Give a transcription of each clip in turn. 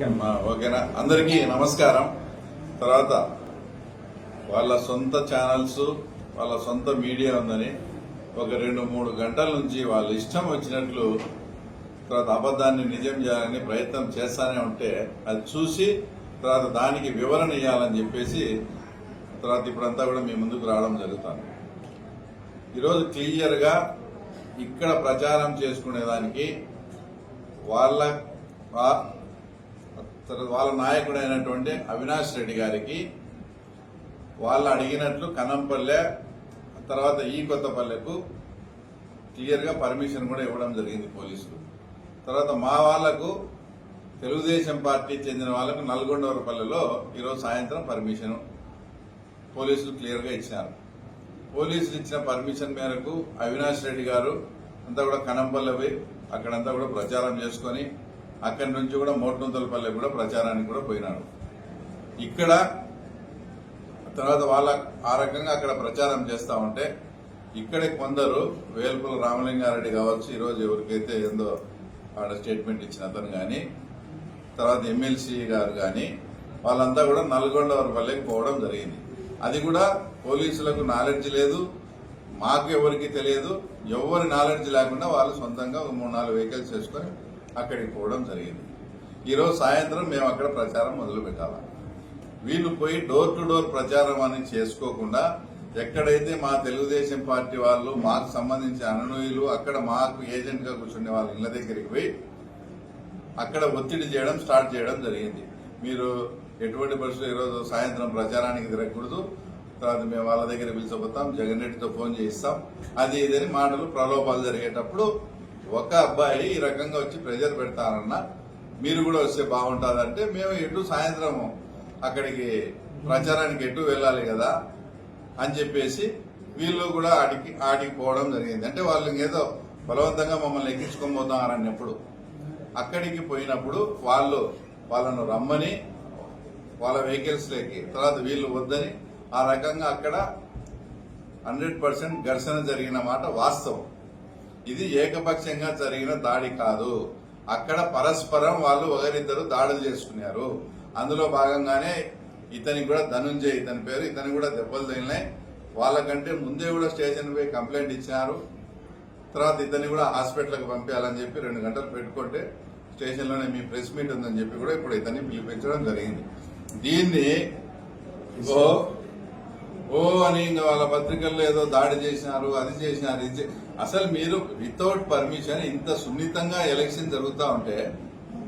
Okay ఓకేనా? అందరికీ నమస్కారం. తర్వాత వాళ్ళ సొంత ఛానల్స్ వాళ్ళ సొంత మీడియా ఉందని ఒక రెండు మూడు గంటల నుంచి వాళ్ళ ఇష్టం వచ్చినట్లు తర్వాత అబద్ధాన్ని నిజం చేయాలని ప్రయత్నం చేస్తానే ఉంటే అది చూసి తర్వాత దానికి వివరణ ఇవ్వాలని చెప్పేసి తర్వాత ఇప్పుడంతా కూడా మీ ముందుకు రావడం జరుగుతుంది ఈరోజు క్లియర్గా ఇక్కడ ప్రచారం చేసుకునేదానికి వాళ్ళ తర్వాత వాళ్ళ నాయకుడైనటువంటి అవినాష్ రెడ్డి గారికి వాళ్ళు అడిగినట్లు కనంపల్లె తర్వాత ఈ కొత్తపల్లెకు క్లియర్గా పర్మిషన్ కూడా ఇవ్వడం జరిగింది పోలీసులు. తర్వాత మా వాళ్ళకు తెలుగుదేశం పార్టీ చెందిన వాళ్ళకు నల్గొండవరపల్లెలో ఈరోజు సాయంత్రం పర్మిషన్ పోలీసులు క్లియర్గా ఇచ్చినారు పోలీసులు ఇచ్చిన పర్మిషన్ మేరకు అవినాష్ రెడ్డి గారు అంతా కూడా కనంపల్లె పోయి అక్కడంతా కూడా ప్రచారం చేసుకొని అక్కడి నుంచి కూడా మోట్నుంతలపల్లె కూడా ప్రచారానికి కూడా పోయినాడు ఇక్కడ తర్వాత వాళ్ళ ఆ రకంగా అక్కడ ప్రచారం చేస్తా ఉంటే ఇక్కడే కొందరు వేల్పుల రామలింగారెడ్డి కావచ్చు ఈరోజు ఎవరికైతే ఏందో ఆడ స్టేట్మెంట్ ఇచ్చిన అతను కానీ తర్వాత ఎమ్మెల్సీ గారు కానీ వాళ్ళంతా కూడా నల్గొండ పల్లెకి పోవడం జరిగింది. అది కూడా పోలీసులకు నాలెడ్జ్ లేదు మాకు ఎవరికి తెలియదు ఎవరి నాలెడ్జ్ లేకుండా వాళ్ళు సొంతంగా మూడు నాలుగు వెహికల్స్ వేసుకొని అక్కడికి పోవడం జరిగింది. ఈరోజు సాయంత్రం మేము అక్కడ ప్రచారం మొదలు పెట్టాలి? వీళ్ళు పోయి డోర్ టు డోర్ ప్రచారం అని చేసుకోకుండా ఎక్కడైతే మా తెలుగుదేశం పార్టీ వాళ్ళు మాకు సంబంధించిన అనునయులు అక్కడ మాకు ఏజెంట్గా కూర్చునే వాళ్ళ ఇళ్ళ దగ్గరికి పోయి అక్కడ ఒత్తిడి చేయడం స్టార్ట్ చేయడం జరిగింది. మీరు ఎటువంటి పరిస్థితులు ఈరోజు సాయంత్రం ప్రచారానికి తిరగకూడదు. తర్వాత మేము వాళ్ళ దగ్గర పిలిచిపోతాం జగన్ రెడ్డితో ఫోన్ చేయిస్తాం. అది ఇదని మాటలు ప్రలోభాలు జరిగేటప్పుడు ఒక అబ్బాయి ఈ రకంగా వచ్చి ప్రెజర్ పెడతానన్న మీరు కూడా వస్తే బాగుంటుందంటే మేము ఎటు సాయంత్రం అక్కడికి ప్రచారానికి ఎటు వెళ్ళాలి కదా అని చెప్పేసి వీళ్ళు కూడా ఆడికి ఆడికి పోవడం జరిగింది. అంటే వాళ్ళు ఏదో బలవంతంగా మమ్మల్ని ఎక్కించుకొని పోతారన్నప్పుడు అక్కడికి పోయినప్పుడు వాళ్ళు వాళ్ళను రమ్మని వాళ్ళ వెహికల్స్ లేకి తర్వాత వీళ్ళు వద్దని ఆ రకంగా అక్కడ హండ్రెడ్ పర్సెంట్ ఘర్షణ జరిగిన మాట వాస్తవం. ఇది ఏకపక్షంగా జరిగిన దాడి కాదు. అక్కడ పరస్పరం వాళ్ళు ఒకరిద్దరు దాడులు చేసుకున్నారు. అందులో భాగంగానే ఇతనికి కూడా ధనుంజయ్ ఇతని పేరు ఇతనికి కూడా దెబ్బలు తగిలినాయి. వాళ్ళకంటే ముందే కూడా స్టేషన్ పోయి కంప్లైంట్ ఇచ్చినారు. తర్వాత ఇతన్ని కూడా హాస్పిటల్కి పంపించాలని చెప్పి రెండు గంటలు పెట్టుకుంటే స్టేషన్లోనే మీ ప్రెస్ మీట్ ఉందని చెప్పి కూడా ఇప్పుడు ఇతన్ని పిలిపించడం జరిగింది. దీన్ని ఓ ఓ అని ఇంకా వాళ్ళ పత్రికల్లో ఏదో దాడి చేసినారు అది చేసినారు ఇది అసలు మీరు వితౌట్ పర్మిషన్ ఇంత సున్నితంగా ఎలక్షన్ జరుగుతూ ఉంటే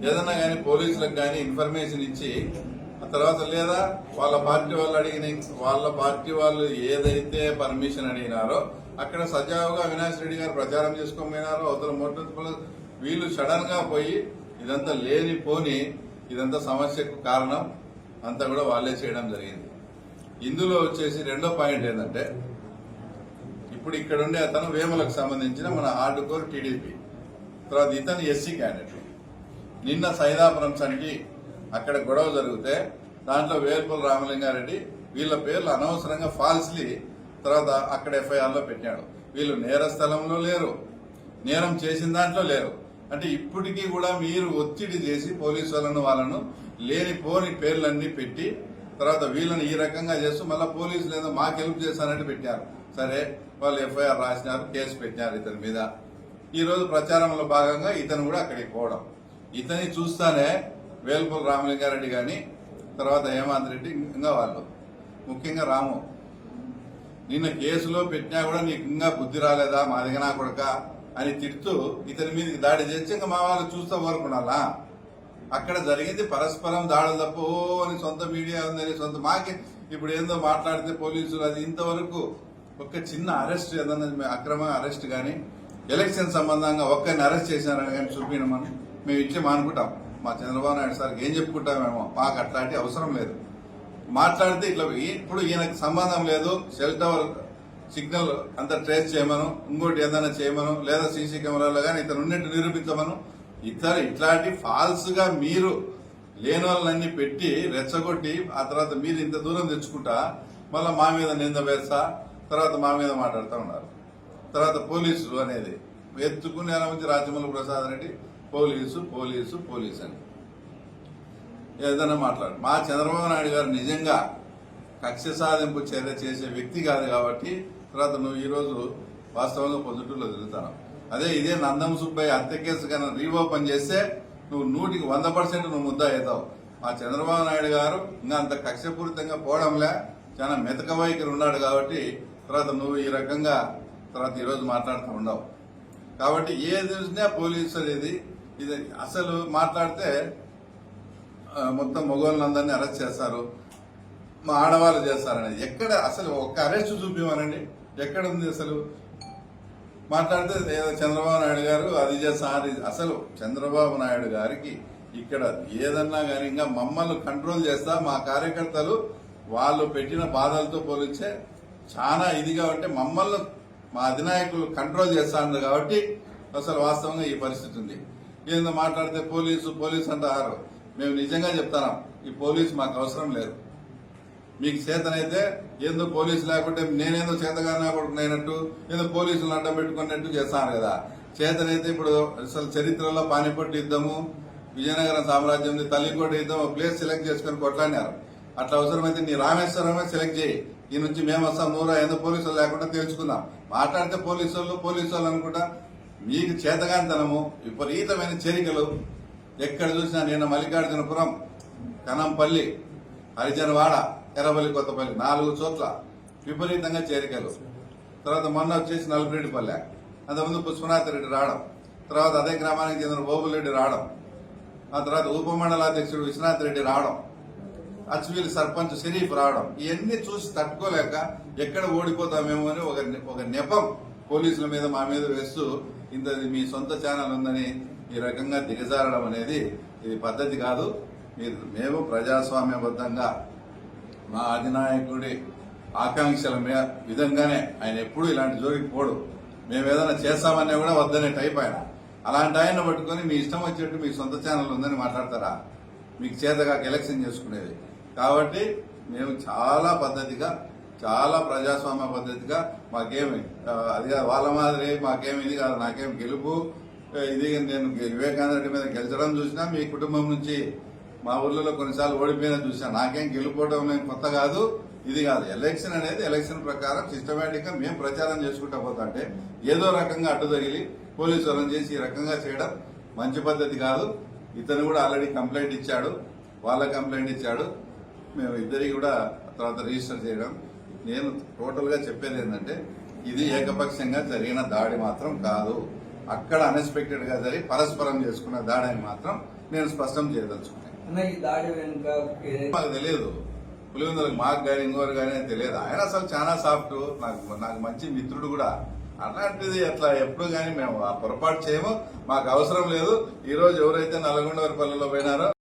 ఏదన్నా కానీ పోలీసులకు కానీ ఇన్ఫర్మేషన్ ఇచ్చి ఆ తర్వాత లేదా వాళ్ళ పార్టీ వాళ్ళు అడిగిన వాళ్ళ పార్టీ వాళ్ళు ఏదైతే పర్మిషన్ అడిగినారో అక్కడ సజావుగా అవినాష్ రెడ్డి గారు ప్రచారం చేసుకొని పోయినారో అవతల మోటార్ వీళ్ళు సడన్గా పోయి ఇదంతా లేని పోని ఇదంతా సమస్యకు కారణం అంతా కూడా వాళ్ళే చేయడం జరిగింది. ఇందులో వచ్చేసి రెండో పాయింట్ ఏంటంటే ఇప్పుడు ఇక్కడ ఉండే అతను వేములకు సంబంధించిన మన ఆర్డుకోర్ టీడీపీ తర్వాత ఇతను ఎస్సీ క్యాండిడేట్ నిన్న సైదాపురం సనికి అక్కడ గొడవ జరిగితే దాంట్లో వేల్పుల రామలింగారెడ్డి వీళ్ళ పేర్లు అనవసరంగా ఫాల్స్లీ తర్వాత అక్కడ ఎఫ్ఐఆర్లో పెట్టాడు. వీళ్ళు నేర స్థలంలో లేరు నేరం చేసిన దాంట్లో లేరు. అంటే ఇప్పటికీ కూడా మీరు ఒత్తిడి చేసి పోలీసు వాళ్ళను వాళ్ళను లేని పోని పేర్లన్నీ పెట్టి తర్వాత వీళ్ళని ఈ రకంగా చేస్తూ మళ్ళీ పోలీసులు ఏదో మాకు హెల్ప్ చేస్తానంటే పెట్టారు. సరే వాళ్ళు ఎఫ్ఐఆర్ రాసినారు కేసు పెట్టినారు ఇతని మీద. ఈ రోజు ప్రచారంలో భాగంగా ఇతను కూడా అక్కడికి పోవడం. ఇతని చూస్తానే వేల్పూరు రామలింగారెడ్డి కానీ తర్వాత హేమంత్ రెడ్డి ఇంకా వాళ్ళు. ముఖ్యంగా రాము. నిన్న కేసులో పెట్టినా కూడా నీకు ఇంకా బుద్ధి రాలేదా? మా దిగనా కొడక అని తిడుతూ ఇతని మీదకి దాడి చేసి ఇంకా మా వాళ్ళు చూస్తా వరకు ఉండాలా అక్కడ జరిగింది. పరస్పరం దాడులు తప్ప ఓ అని సొంత మీడియా ఉందని సొంత మాకే ఇప్పుడు ఏందో మాట్లాడితే పోలీసులు అది ఇంతవరకు ఒక చిన్న అరెస్ట్ ఏదన్నా అక్రమ అరెస్ట్ కానీ ఎలక్షన్ సంబంధంగా ఒక్కరిని అరెస్ట్ చేశారని కానీ చూపించడం మనం మేము ఇచ్చే మానుకుంటాం మా చంద్రబాబు నాయుడు సార్కి ఏం చెప్పుకుంటామేమో మాకు అట్లాంటి అవసరం లేదు. మాట్లాడితే ఇట్లా ఇప్పుడు ఈయనకు సంబంధం లేదు సెల్ టవర్ సిగ్నల్ అంతా ట్రేస్ చేయమను ఇంకోటి ఏదైనా చేయమను లేదా సీసీ కెమెరాలో కానీ ఇతను ఉన్నట్టు నిరూపించమను. ఇతర ఇట్లాంటి ఫాల్స్గా మీరు లేని వాళ్ళని పెట్టి రెచ్చగొట్టి ఆ తర్వాత మీరు ఇంత దూరం తెచ్చుకుంటా మళ్ళీ మా మీద నింద వేస్తా తర్వాత మా మీద మాట్లాడుతూ ఉన్నారు. తర్వాత పోలీసులు అనేది ఎత్తుకునే నుంచి Rajamouli Prasad Reddy police police police అని. ఏదైనా మాట్లాడు. మా చంద్రబాబు నాయుడు గారు నిజంగా కక్ష సాధింపు చర్య చేసే వ్యక్తి కాదు కాబట్టి తర్వాత నువ్వు ఈరోజు వాస్తవంగా పొద్దుటూరులో తిరుగుతాను అదే ఇదే నందం సుబ్బయ్య హత్య కేసు కన్నా రీఓపెన్ చేస్తే నువ్వు నూటికి వంద పర్సెంట్ నువ్వు ముద్ద అవుతావు. మా చంద్రబాబు నాయుడు గారు ఇంకా అంత కక్షపూరితంగా పోవడంలే. చాలా మెతక వైఖరి ఉన్నాడు కాబట్టి తర్వాత నువ్వు ఈ రకంగా తర్వాత ఈరోజు మాట్లాడుతూ ఉండవు. కాబట్టి ఏ చూసినా పోలీసు అనేది ఇది అసలు మాట్లాడితే మొత్తం మగవాళ్ళందరినీ అరెస్ట్ చేస్తారు. మా ఆడవాళ్ళు చేస్తారనేది. ఎక్కడ అసలు ఒక్క అరెస్ట్ చూపించమనండి ఎక్కడ ఉంది అసలు మాట్లాడితే ఏదో చంద్రబాబు నాయుడు గారు అది చేస్తారు అసలు చంద్రబాబు నాయుడు గారికి ఇక్కడ ఏదన్నా కానీ ఇంకా మమ్మల్ని కంట్రోల్ చేస్తా మా కార్యకర్తలు వాళ్ళు పెట్టిన బాధలతో పోలిస్తే చాలా ఇదిగా ఉంటే మమ్మల్ని మా అధినాయకులు కంట్రోల్ చేస్తా అన్నారు కాబట్టి అసలు వాస్తవంగా ఈ పరిస్థితి ఉంది. ఏందో మాట్లాడితే పోలీసు పోలీసు అంటారు. మేము నిజంగా చెప్తాం ఈ పోలీసు మాకు అవసరం లేదు. మీకు చేతనైతే ఏందో పోలీసు లేకుంటే నేనేందో చేతగానే కొడుకునైనట్టు ఏదో పోలీసులు అడ్డం పెట్టుకున్నట్టు చేస్తాను కదా. చేతనైతే ఇప్పుడు అసలు చరిత్రలో పానిపట్టు యుద్ధము విజయనగరం సామ్రాజ్యం తల్లికోట యుద్ధం ప్లేస్ సెలెక్ట్ చేసుకుని కొట్లాడినారు. అట్లా అవసరమైతే నీ రామేశ్వరమే సెలెక్ట్ చేయి. ఈ నుంచి మేము వస్తాం నూరా ఏదో పోలీసులు లేకుండా తెలుసుకుందాం మాట్లాడితే పోలీసు వాళ్ళు పోలీసు వాళ్ళు అనుకుంటా మీకు చేతగానితనము విపరీతమైన చేరికలు. ఎక్కడ చూసినా నేను మల్లికార్జునపురం కనంపల్లి హరిజనవాడ ఎర్రబల్లి కొత్తపల్లి నాలుగు చోట్ల విపరీతంగా చేరికలు. తర్వాత మొన్న వచ్చేసి నలుగురెడ్డిపల్లె అంతకుముందు పుష్పనాథ్ రెడ్డి రావడం తర్వాత అదే గ్రామానికి చెందిన బోబులరెడ్డి రావడం ఆ తర్వాత ఉపమండలాధ్యక్షుడు విశ్వనాథ్ రెడ్డి రావడం అచ్చువీల్ సర్పంచ్ షరీఫ్ రావడం ఇవన్నీ చూసి తట్టుకోలేక ఎక్కడ ఓడిపోతామేమో అని ఒక ఒక నెపం పోలీసుల మీద మా మీద వేస్తూ ఇంత మీ సొంత ఛానల్ ఉందని ఈ రకంగా దిగజారడం అనేది ఇది పద్ధతి కాదు. మీరు మేము ప్రజాస్వామ్యబద్ధంగా మా అధినాయకుడి ఆకాంక్షల మీద విధంగానే ఆయన ఎప్పుడు ఇలాంటి జోలికి పోడు. మేము ఏదైనా చేస్తామన్నా కూడా వద్దనే టైప్ ఆయన. అలాంటి ఆయన పట్టుకొని మీ ఇష్టం వచ్చేట్టు మీ సొంత ఛానల్ ఉందని మాట్లాడతారా? మీకు చేతగా ఎలక్షన్ చేసుకునేది. కాబట్టి మేము చాలా పద్ధతిగా చాలా ప్రజాస్వామ్య పద్ధతిగా మాకేమి అది కాదు, వాళ్ళ మాదిరి మాకేమి ఇది కాదు నాకేం గెలుపు ఇది నేను వివేకానంద రెడ్డి మీద గెలిచడం చూసినా మీ కుటుంబం నుంచి మా ఊర్లలో కొన్నిసార్లు ఓడిపోయినా చూసాను నాకేం గెలుపోవడం నేను కొత్త కాదు. ఇది కాదు. ఎలక్షన్ అనేది ఎలక్షన్ ప్రకారం సిస్టమేటిక్గా మేము ప్రచారం చేసుకుంటా పోతా అంటే ఏదో రకంగా అడ్డు తగిలి పోలీసు వాళ్ళని చేసి ఈ రకంగా చేయడం మంచి పద్ధతి కాదు. ఇతను కూడా ఆల్రెడీ కంప్లైంట్ ఇచ్చాడు. వాళ్ళ కంప్లైంట్ ఇచ్చాడు. మేము ఇద్దరికి కూడా తర్వాత రిజిస్టర్ చేయడం. నేను టోటల్గా చెప్పేది ఏంటంటే ఇది ఏకపక్షంగా జరిగిన దాడి మాత్రం కాదు. అక్కడ అన్ఎక్స్పెక్టెడ్గా జరిగి పరస్పరం చేసుకున్న దాడి అని మాత్రం నేను స్పష్టం చేయదలుచుకున్నాను. మాకు తెలియదు. పులివెందులకు మాకు కానీ ఇంకోరు కానీ తెలియదు. ఆయన అసలు చాలా సాఫ్ట్ నాకు నాకు మంచి మిత్రుడు కూడా. అలాంటిది అట్లా ఎప్పుడు కానీ మేము ఆ పొరపాటు చేయము. మాకు అవసరం లేదు. ఈ రోజు ఎవరైతే నల్గొండ పల్లెలో పోయినారో